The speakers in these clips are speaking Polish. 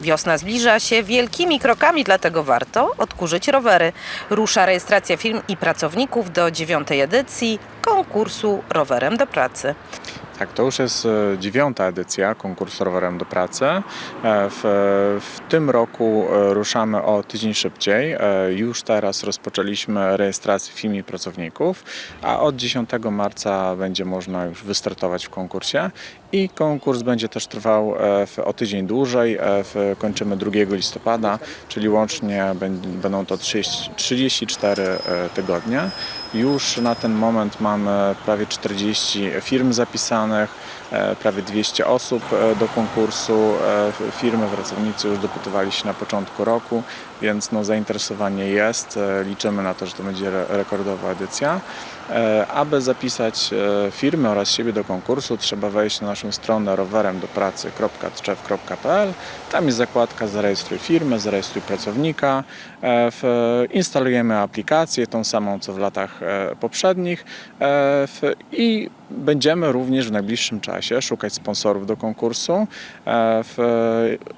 Wiosna zbliża się wielkimi krokami, dlatego warto odkurzyć rowery. Rusza rejestracja firm i pracowników do dziewiątej edycji konkursu Rowerem do Pracy. Tak, to już jest e, dziewiąta edycja konkursu rowerem do pracy. E, W, w tym roku e, ruszamy o tydzień szybciej. Już teraz rozpoczęliśmy rejestrację firm i pracowników, a od 10 marca będzie można już wystartować w konkursie. I konkurs będzie też trwał o tydzień dłużej. Kończymy 2 listopada, czyli łącznie bę- będą to 30, 34 e, tygodnie. Już na ten moment mamy prawie 40 firm zapisanych, e, prawie 200 osób e, do konkursu. E, Firmy, pracownicy już deputowali się na początku roku, więc no, zainteresowanie jest. Liczymy na to, że to będzie re- rekordowa edycja. Aby zapisać firmy oraz siebie do konkursu, trzeba wejść na naszą stronę roweremdopracy.tczew.pl. Tam jest zakładka zarejestruj firmę, zarejestruj pracownika. Instalujemy aplikację, tą samą co w latach poprzednich e, i będziemy również w najbliższym czasie szukać sponsorów do konkursu, e,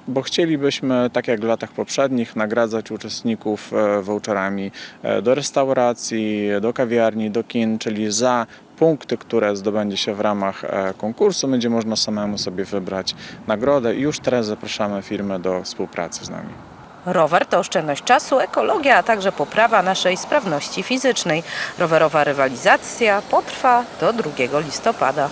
bo chcielibyśmy, tak jak w latach poprzednich, nagradzać uczestników e, voucherami e, do restauracji, do kawiarni, do kin, czyli za punkty, które zdobędzie się w ramach e, konkursu, będzie można samemu sobie wybrać nagrodę i już teraz zapraszamy firmy do współpracy z nami. Rower to oszczędność czasu, ekologia, a także poprawa naszej sprawności fizycznej. Rowerowa rywalizacja potrwa do 2 listopada.